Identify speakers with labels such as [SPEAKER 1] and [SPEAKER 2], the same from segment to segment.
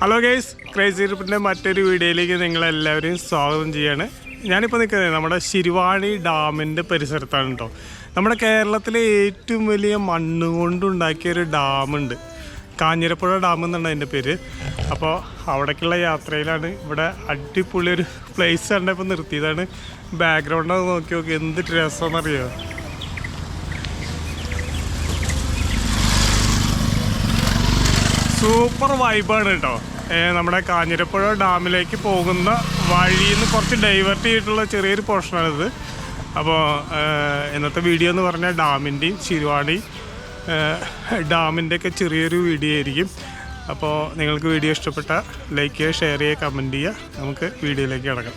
[SPEAKER 1] Hello guys crazy ട്രിപ്പിന്റെ മറ്റൊരു വീഡിയോയിലേക്ക് നിങ്ങളെല്ലാവരെയും സ്വാഗതം ചെയ്യാണ്. ഞാനിപ്പോൾ നിൽക്കുന്നത് നമ്മുടെ ശിരുവാണി ഡാമിന്റെ പരിസരത്താണ് കേട്ടോ നമ്മുടെ കേരളത്തിലെ ഏറ്റവും വലിയ മണ്ണ് കൊണ്ടുണ്ടാക്കിയ ഒരു ഡാമുണ്ട്. കാഞ്ഞിരപ്പുഴ ഡാം എന്നാണ് അതിന്റെ പേര്. അപ്പോൾ അവിടേക്കുള്ള യാത്രയിലാണ് ഇവിടെ അടിപൊളി ഒരു പ്ലേസ് കണ്ടപ്പോൾ നിർത്തിയതാണ്. ബാക്ക്ഗ്രൗണ്ട് നോക്കി നോക്കി എന്ത് രസമെന്നറിയോ സൂപ്പർ വൈബാണ് കേട്ടോ. നമ്മുടെ കാഞ്ഞിരപ്പുഴ ഡാമിലേക്ക് പോകുന്ന വഴിയിൽ നിന്ന് കുറച്ച് ഡൈവേർട്ട് ചെയ്തിട്ടുള്ള ചെറിയൊരു പോർഷനാണിത്. അപ്പോൾ ഇന്നത്തെ വീഡിയോ എന്ന് പറഞ്ഞാൽ ഡാമിന്റെയും ശിരുവാണി ഡാമിന്റെ ഒക്കെ ചെറിയൊരു വീഡിയോ ആയിരിക്കും. അപ്പോൾ നിങ്ങൾക്ക് വീഡിയോ ഇഷ്ടപ്പെട്ട ലൈക്ക് ചെയ്യുക ഷെയർ ചെയ്യുക കമന്റ് ചെയ്യുക. നമുക്ക് വീഡിയോയിലേക്ക് കിടക്കാം.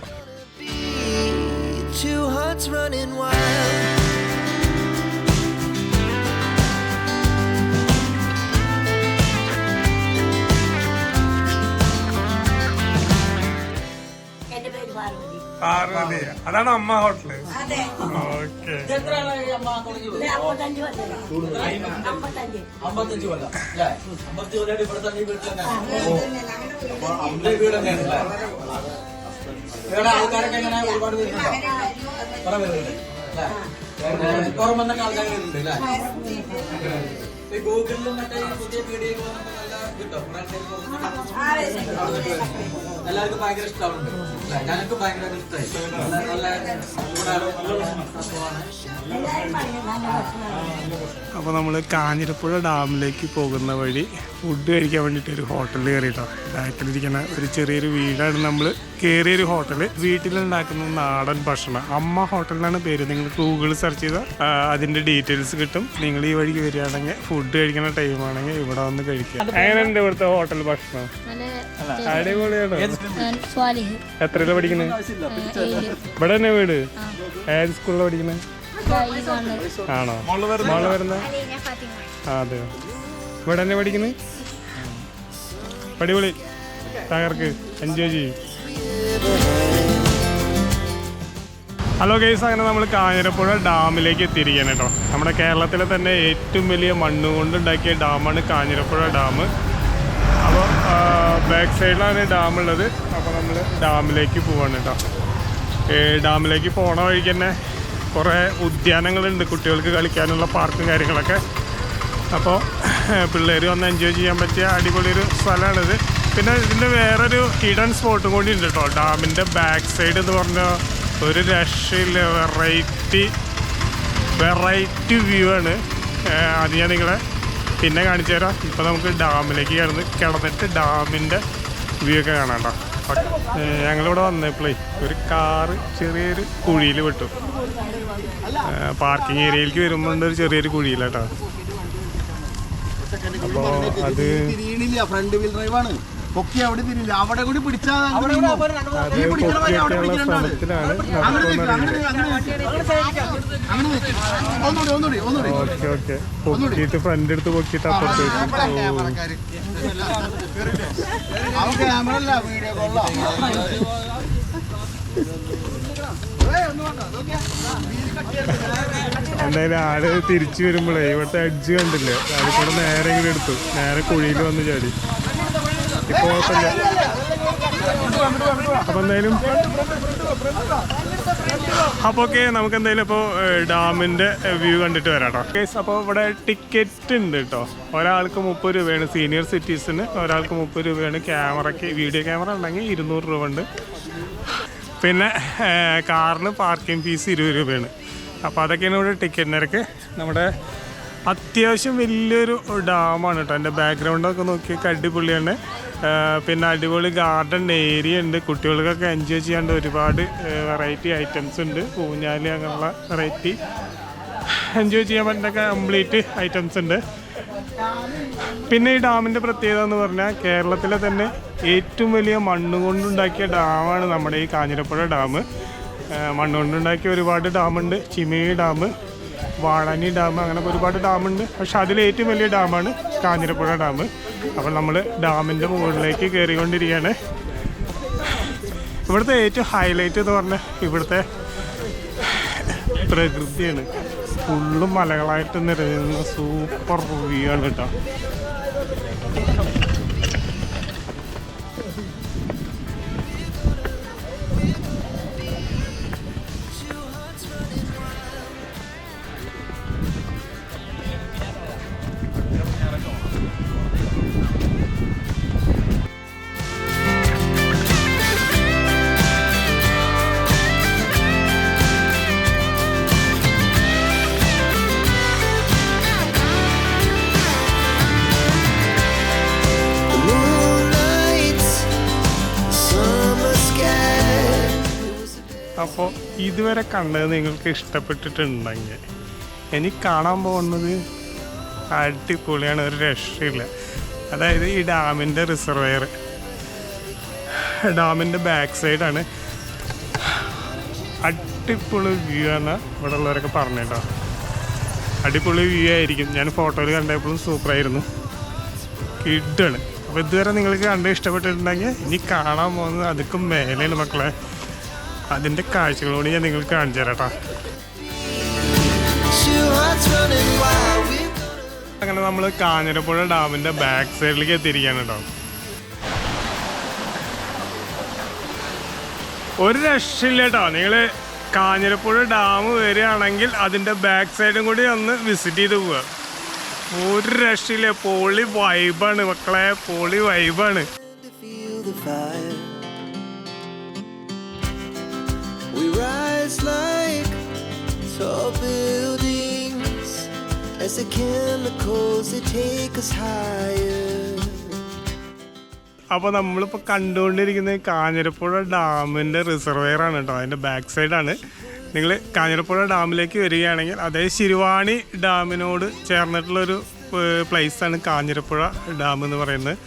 [SPEAKER 2] പാർവതി
[SPEAKER 1] അതാണ് അമ്മ ഹോട്ടൽ.
[SPEAKER 2] അതെ.
[SPEAKER 1] ഓക്കെ.
[SPEAKER 2] ഇത് അമ്പത്തഞ്ച് കൊല്ലം. അമ്പത്തഞ്ച്.
[SPEAKER 3] അമ്പത്തഞ്ച് കൊല്ലം. അല്ലേ? അമ്പത്തഞ്ച് കൊല്ലം ഇവിടെ തന്നെ. ഈ വീട്ടിൽ തന്നെ. അപ്പൊ വീട് തന്നെയാണ് അല്ലേ? ഇവിടെ ആൾക്കാരൊക്കെ എങ്ങനെ ഒരുപാട് പേരുണ്ടോ കുറെ പേരുണ്ട് അല്ലേ? പുറം വന്നൊക്കെ ആൾക്കാർ വരുന്നുണ്ട് അല്ലേ? ഗൂഗിളിലും മറ്റേ ഈ പുതിയ വീഡിയോ വന്നപ്പോ നല്ല കിട്ടും എല്ലാവർക്കും ഭയങ്കര ഇഷ്ടമാവുന്നുണ്ട്. അല്ലേ? ഞങ്ങൾക്ക് ഭയങ്കര ഇഷ്ടമായി നല്ല
[SPEAKER 1] അപ്പോൾ നമ്മൾ കാഞ്ഞിരപ്പുഴ ഡാമിലേക്ക് പോകുന്ന വഴി ഫുഡ് കഴിക്കാൻ വേണ്ടിയിട്ട് ഒരു ഹോട്ടലിൽ കയറിയിട്ടോ. ബാക്കിലിരിക്കുന്ന ഒരു ചെറിയൊരു വീടാണ് നമ്മൾ കയറിയൊരു ഹോട്ടൽ വീട്ടിലുണ്ടാക്കുന്ന നാടൻ ഭക്ഷണം. അമ്മ ഹോട്ടലിനാണ് പേര്. നിങ്ങൾ ഗൂഗിൾ സെർച്ച് ചെയ്താൽ അതിന്റെ അതിന്റെ ഡീറ്റെയിൽസ് കിട്ടും. നിങ്ങൾ ഈ വഴിക്ക് വരികയാണെങ്കിൽ ഫുഡ് കഴിക്കുന്ന ടൈം ആണെങ്കിൽ ഇവിടെ വന്ന് കഴിക്കുക എങ്ങനെയുണ്ട് ഇവിടുത്തെ ഹോട്ടൽ ഭക്ഷണം? അടിപൊളിയാണ്? എത്രയിലാണ് പഠിക്കുന്നത് ഇവിടെ തന്നെ വീട്? ഏത് സ്കൂളിലാണ് പഠിക്കുന്നത് ആണോ? മോൾ വരുന്ന? അതെ. അതെയോ ഇവിടെ തന്നെ പഠിക്കുന്നത് പടിപൊളി തകർക്ക്. എൻജോയ് ചെയ്യും. ഹലോ ഗൈസ് അങ്ങനെ നമ്മൾ കാഞ്ഞിരപ്പുഴ ഡാമിലേക്ക് എത്തിയിരിക്കുകയാണ് കേട്ടോ. നമ്മുടെ കേരളത്തിലെ തന്നെ ഏറ്റവും വലിയ മണ്ണ് കൊണ്ടുണ്ടാക്കിയ ഡാമാണ് കാഞ്ഞിരപ്പുഴ ഡാം. അപ്പോൾ ബാക്ക് സൈഡിലാണ് ഡാമുള്ളത് അപ്പോൾ നമ്മൾ ഡാമിലേക്ക് പോവാണ് കേട്ടോ. ഡാമിലേക്ക് പോണ വഴിക്ക് തന്നെ കുറേ ഉദ്യാനങ്ങളുണ്ട് കുട്ടികൾക്ക് കളിക്കാനുള്ള പാർക്കും കാര്യങ്ങളൊക്കെ. അപ്പോൾ പിള്ളേർ വന്ന് എൻജോയ് ചെയ്യാൻ പറ്റിയ അടിപൊളി ഒരു സ്ഥലമാണിത് പിന്നെ ഇതിന്റെ വേറൊരു ഹിഡൻ സ്പോട്ടും കൂടി ഉണ്ട് കേട്ടോ. ഡാമിന്റെ ബാക്ക് സൈഡ് എന്ന് പറഞ്ഞാൽ ഒരു രക്ഷയില്ല. വെറൈറ്റി വെറൈറ്റി വ്യൂ ആണ്. അത് ഞാൻ നിങ്ങളെ പിന്നെ കാണിച്ചു തരാം. ഇപ്പോൾ നമുക്ക് ഡാമിലേക്ക് കിടന്ന് കിടന്നിട്ട് ഡാമിന്റെ വ്യൂ ഒക്കെ കാണാം ഞങ്ങളിവിടെ വന്നപ്പോഴേ ഒരു കാറ് ചെറിയൊരു കുഴിയിൽ വിട്ടു. പാർക്കിംഗ് ഏരിയയിലേക്ക് വരുമ്പോൾ ഒരു ചെറിയൊരു കുഴിയിലാട്ടോ അപ്പോൾ അത്
[SPEAKER 4] ഫ്രണ്ട് വീൽ ഡ്രൈവാണ് പൊക്കി അവിടെ തിരിയില്ല അവിടെ കൂടി പിടിച്ചാൽ
[SPEAKER 1] അങ്ങനെ
[SPEAKER 4] ഒന്നുകൂടി ഒന്നുകൂടി ഒന്നുകൂടി
[SPEAKER 1] ഓക്കെ ഓക്കെ. പൊക്കിയിട്ട് ഫ്രണ്ട് എടുത്ത് പൊക്കിയിട്ട്.
[SPEAKER 4] അവൻ ക്യാമറ അല്ല വീഡിയോ കോളാ
[SPEAKER 1] എന്തായാലും ആൾ തിരിച്ചു വരുമ്പോഴേ ഇവിടുത്തെ അഡ്ജ് കണ്ടില്ലേ? അതിൽ കൂടെ നേരെ ഇങ്ങനെ എടുത്തു. നേരെ കുഴിയിൽ വന്ന് ചാടി. ഇപ്പൊ അപ്പൊ എന്തായാലും ഓക്കെ നമുക്ക് എന്തായാലും ഇപ്പോൾ ഡാമിന്റെ വ്യൂ കണ്ടിട്ട് വരാം കേട്ടോ കേസ് അപ്പോൾ ഇവിടെ ടിക്കറ്റ് ഉണ്ട് കേട്ടോ ഒരാൾക്ക് മുപ്പത് രൂപയാണ്. സീനിയർ സിറ്റിസന് ഒരാൾക്ക് മുപ്പത് രൂപയാണ്. ക്യാമറയ്ക്ക് വീഡിയോ ക്യാമറ ഉണ്ടെങ്കിൽ ഇരുന്നൂറ് രൂപ ഉണ്ട്. പിന്നെ കാറിന് പാർക്കിംഗ് ഫീസ് ഇരുപത് രൂപയാണ്. അപ്പോൾ അതൊക്കെയാണ് ഇവിടെ ടിക്കറ്റ് നിരക്ക്. നമ്മുടെ അത്യാവശ്യം വലിയൊരു ഡാമാണ് കേട്ടോ എന്റെ ബാക്ക്ഗ്രൗണ്ടൊക്കെ നോക്കി അടിപൊളിയാണ്. പിന്നെ അടിപൊളി ഗാർഡൻ ഏരിയ ഉണ്ട്. കുട്ടികൾക്കൊക്കെ എൻജോയ് ചെയ്യാണ്ട് ഒരുപാട് വെറൈറ്റി ഐറ്റംസ് ഉണ്ട്. പൂഞ്ഞാലി അങ്ങനെയുള്ള വെറൈറ്റി എൻജോയ് ചെയ്യാൻ പറ്റുന്ന കംപ്ലീറ്റ് ഐറ്റംസ് ഉണ്ട്. പിന്നെ ഈ ഡാമിന്റെ പ്രത്യേകത എന്ന് പറഞ്ഞാൽ കേരളത്തിലെ തന്നെ ഏറ്റവും വലിയ മണ്ണ് കൊണ്ടുണ്ടാക്കിയ ഡാമാണ് നമ്മുടെ ഈ കാഞ്ഞിരപ്പുഴ ഡാം. മണ്ണ് കൊണ്ടുണ്ടാക്കിയ ഒരുപാട് ഡാമുണ്ട്. ചിമേ ഡാം വാഴാനി ഡാം അങ്ങനെ ഒരുപാട് ഡാമുണ്ട്. പക്ഷെ അതിൽ ഏറ്റവും വലിയ ഡാമാണ് കാഞ്ഞിരപ്പുഴ ഡാം. അപ്പോൾ നമ്മൾ ഡാമിന്റെ മുകളിലേക്ക് കയറിക്കൊണ്ടിരിക്കുകയാണ്. ഇവിടുത്തെ ഏറ്റവും ഹൈലൈറ്റ് എന്ന് പറഞ്ഞാൽ ഇവിടുത്തെ പ്രകൃതിയാണ്. ഫുള്ളും മലകളായിട്ട് നിറയുന്ന സൂപ്പർ വ്യൂ ആണ് കേട്ടോ. അപ്പോൾ ഇതുവരെ കണ്ടത് നിങ്ങൾക്ക് ഇഷ്ടപ്പെട്ടിട്ടുണ്ടെങ്കിൽ എനിക്ക് കാണാൻ പോകുന്നത് അടിപൊളിയാണ് ഒരു രക്ഷയില്ല. അതായത് ഈ ഡാമിന്റെ റിസർവയർ. ഡാമിന്റെ ബാക്ക് സൈഡാണ്. അടിപൊളി വ്യൂ ആണ് ഇവിടെ ഉള്ളവരൊക്കെ പറഞ്ഞിട്ടോ അടിപൊളി വ്യൂ ആയിരിക്കും. ഞാൻ ഫോട്ടോയിൽ കണ്ടപ്പോഴും സൂപ്പറായിരുന്നു കിഡാണ്. അപ്പോൾ ഇതുവരെ നിങ്ങൾക്ക് കണ്ട് ഇഷ്ടപ്പെട്ടിട്ടുണ്ടെങ്കിൽ ഇനി കാണാൻ പോകുന്നത് അതുക്കും മേലെയാണ് മക്കളെ. അതിന്റെ കാഴ്ചകളോട് ഞാൻ നിങ്ങൾക്ക് കാണിച്ചു തരാം ട്ടാ.
[SPEAKER 5] Two hearts running wild. We're
[SPEAKER 1] അങ്ങനെ നമ്മൾ കാഞ്ഞിരപ്പുഴ ഡാമിന്റെ ബാക്ക് സൈഡിലേക്ക് എത്തിയിരിക്കുകയാണ് കേട്ടോ. ഒരു രക്ഷയില്ല കേട്ടോ. നിങ്ങൾ കാഞ്ഞിരപ്പുഴ ഡാം വരികയാണെങ്കിൽ അതിന്റെ ബാക്ക് സൈഡും കൂടി ഒന്ന് വിസിറ്റ് ചെയ്ത് പോവുക. ഒരു രക്ഷയില്ല. പോളി വൈബാണ് മക്കളെ. പോളി വൈബാണ്
[SPEAKER 5] We rise like tall buildings as the chemicals they take us higher.
[SPEAKER 1] അപ്പോൾ നമ്മളിപ്പോൾ കണ്ടുകൊണ്ടിരിക്കുന്നത് കാഞ്ഞിരപ്പുഴ ഡാമിന്റെ റിസർവെയർ ആണ് കേട്ടോ. അതിന്റെ ബാക്ക് സൈഡാണ് നിങ്ങൾ കാഞ്ഞിരപ്പുഴ ഡാമിലേക്ക് വരികയാണെങ്കിൽ അതേ ശിരുവാണി ഡാമിനോട് ചേർന്നിട്ടുള്ളൊരു പ്ലേസാണ് കാഞ്ഞിരപ്പുഴ ഡാം എന്ന് പറയുന്നത്.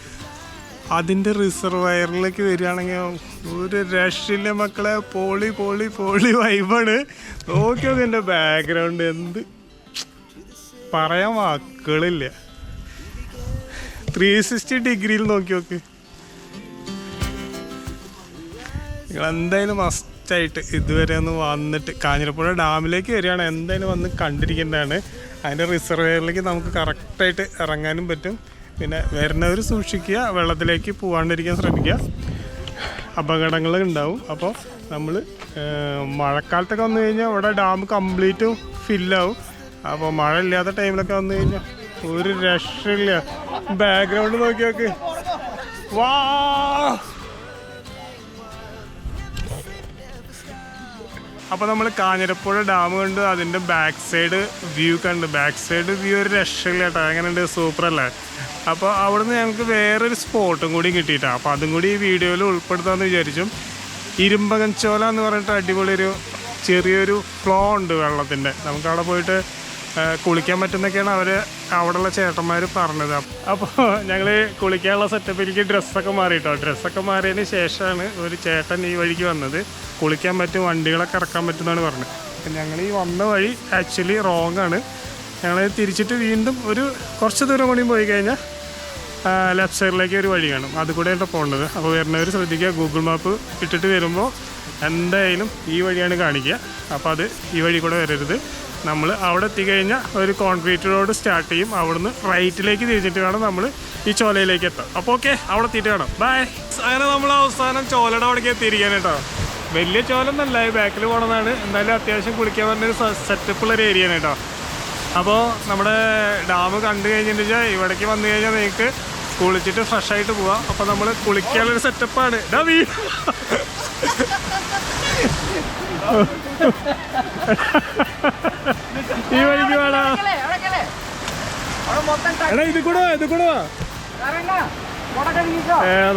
[SPEAKER 1] അതിന്റെ റിസർവയറിലേക്ക് വരികയാണെങ്കിൽ ഒരു രക്ഷയില്ല മക്കളെ. പോളി പോളി പോളി വൈബാണ് നോക്കി നോക്കി എന്റെ ബാക്ക്ഗ്രൗണ്ട് എന്ത്. പറയാൻ വാക്കുകളില്ല ത്രീ സിക്സ്റ്റി ഡിഗ്രിയിൽ നോക്കി നോക്ക്. നിങ്ങൾ എന്തായാലും മസ്റ്റായിട്ട് ഇതുവരെ ഒന്ന് വന്നിട്ട് കാഞ്ഞിരപ്പുഴ ഡാമിലേക്ക് വരികയാണ്. എന്തായാലും വന്ന് കണ്ടിരിക്കേണ്ടതാണ്. അതിന്റെ റിസർവയറിലേക്ക് നമുക്ക് കറക്റ്റായിട്ട് ഇറങ്ങാനും പറ്റും. പിന്നെ വരുന്നവർ സൂക്ഷിക്കുക വെള്ളത്തിലേക്ക് പോകാണ്ടിരിക്കാൻ ശ്രമിക്കുക. അപകടങ്ങൾ ഉണ്ടാവും അപ്പോൾ നമ്മൾ മഴക്കാലത്തൊക്കെ വന്നു കഴിഞ്ഞാൽ ഇവിടെ ഡാം കംപ്ലീറ്റ് ഫില്ലാവും അപ്പോൾ മഴ ഇല്ലാത്ത ടൈമിലൊക്കെ വന്നു കഴിഞ്ഞാൽ ഒരു രക്ഷയില്ല. ബാക്ക്ഗ്രൗണ്ട് നോക്കി നോക്ക്. വാ! അപ്പോൾ നമ്മൾ കാഞ്ഞിരപ്പുഴ ഡാം കണ്ട് അതിന്റെ ബാക്ക് സൈഡ് വ്യൂ കണ്ട്. ബാക്ക് സൈഡ് വ്യൂ ഒരു രക്ഷയില്ല കേട്ടോ. എങ്ങനെയുണ്ട്? സൂപ്പർ അല്ലേ അപ്പോൾ അവിടുന്ന് ഞങ്ങൾക്ക് വേറൊരു സ്പോട്ടും കൂടി കിട്ടിയിട്ടാണ് അപ്പോൾ അതും കൂടി ഈ വീഡിയോയിൽ ഉൾപ്പെടുത്താമെന്ന് വിചാരിച്ചു. ഇരുമ്പകഞ്ചോല എന്ന് പറഞ്ഞിട്ട് അടിപൊളിയൊരു ചെറിയൊരു ഫ്ലോ ഉണ്ട് വെള്ളത്തിന്റെ നമുക്ക് അവിടെ പോയിട്ട് കുളിക്കാൻ പറ്റുന്നൊക്കെയാണ് അവർ അവിടെയുള്ള ചേട്ടന്മാർ പറഞ്ഞത്. അപ്പോൾ ഞങ്ങൾ കുളിക്കാനുള്ള സെറ്റപ്പിലേക്ക് ഡ്രസ്സൊക്കെ മാറി കേട്ടോ ഡ്രസ്സൊക്കെ മാറിയതിന് ശേഷമാണ് ഒരു ചേട്ടൻ ഈ വഴിക്ക് വന്നത്. കുളിക്കാൻ പറ്റും വണ്ടികളൊക്കെ ഇറക്കാൻ പറ്റുമെന്നാണ് പറഞ്ഞത്. അപ്പം ഞങ്ങൾ ഈ വന്ന വഴി ആക്ച്വലി റോങ്ങാണ് ഞങ്ങൾ തിരിച്ചിട്ട് വീണ്ടും ഒരു കുറച്ച് ദൂരം കൂടി പോയി കഴിഞ്ഞാൽ ലെഫ്റ്റ് സൈഡിലേക്ക് ഒരു വഴി കാണും. അത് കൂടെയാണ് പോകേണ്ടത് അപ്പോൾ വരുന്നവർ ശ്രദ്ധിക്കുക ഗൂഗിൾ മാപ്പ് ഇട്ടിട്ട് വരുമ്പോൾ എന്തായാലും ഈ വഴിയാണ് കാണിക്കുക. അപ്പോൾ അത് ഈ വഴി കൂടെ വരരുത്. നമ്മൾ അവിടെ എത്തിക്കഴിഞ്ഞാൽ ഒരു കോൺക്രീറ്റ് റോഡ് സ്റ്റാർട്ട് ചെയ്യും. അവിടുന്ന് റൈറ്റിലേക്ക് തിരിച്ചിട്ട് വേണം നമ്മൾ ഈ ചോലയിലേക്ക് എത്താം അപ്പോൾ ഓക്കെ അവിടെ എത്തിയിട്ട് കാണാം. ബൈ അങ്ങനെ നമ്മൾ അവസാനം ചോലയുടെ അവിടേക്ക് എത്തിയിരിക്കാൻ കേട്ടോ. വലിയ ചോലൊന്നല്ല ഈ ബാക്കിൽ പോകണമെന്നാണ് എന്നാലും അത്യാവശ്യം കുളിക്കാൻ പറഞ്ഞൊരു സെറ്റപ്പുള്ള ഒരു ഏരിയയാണ് കേട്ടോ. അപ്പോൾ നമ്മുടെ ഡാം കണ്ടു കഴിഞ്ഞിട്ട് ഇവിടേക്ക് വന്നു കഴിഞ്ഞാൽ നിങ്ങൾക്ക് കുളിച്ചിട്ട് ഫ്രഷ് ആയിട്ട് പോവാം. അപ്പൊ നമ്മൾ കുളിക്കാനുള്ള സെറ്റപ്പാണ് ഈ വഴിക്ക് വേണം എടാ ഇത് കൂടെ ഇത് കൂടെ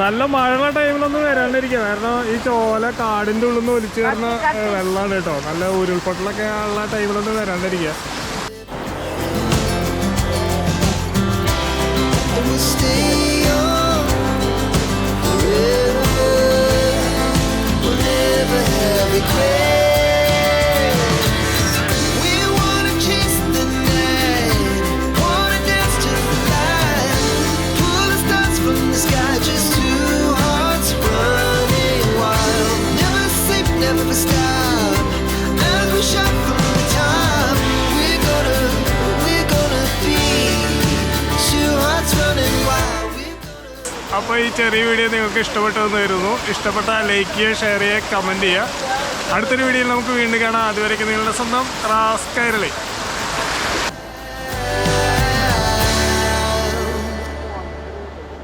[SPEAKER 1] നല്ല മഴയുള്ള ടൈമിലൊന്നും വരാണ്ടിരിക്കുക കാരണം ഈ ചോല കാടിന്റെ ഉള്ളിൽ നിന്ന് ഒലിച്ചു കയറുന്ന വെള്ളമാണ് കേട്ടോ. നല്ല ഉരുൾപൊട്ടലൊക്കെ ഉള്ള ടൈമിലൊന്നും വരാണ്ടിരിക്കുക
[SPEAKER 5] regret
[SPEAKER 1] അപ്പോൾ ഈ ചെറിയ വീഡിയോ നിങ്ങൾക്ക് ഇഷ്ടപ്പെട്ടെന്ന് വരുന്നു ഇഷ്ടപ്പെട്ടാൽ ലൈക്ക് ചെയ്യുക ഷെയർ ചെയ്യുക കമന്റ് ചെയ്യുക. അടുത്തൊരു വീഡിയോയിൽ നമുക്ക് വീണ്ടും കാണാം. അതുവരേക്കും നിങ്ങളുടെ സ്വന്തം റാസ് കൈരളി.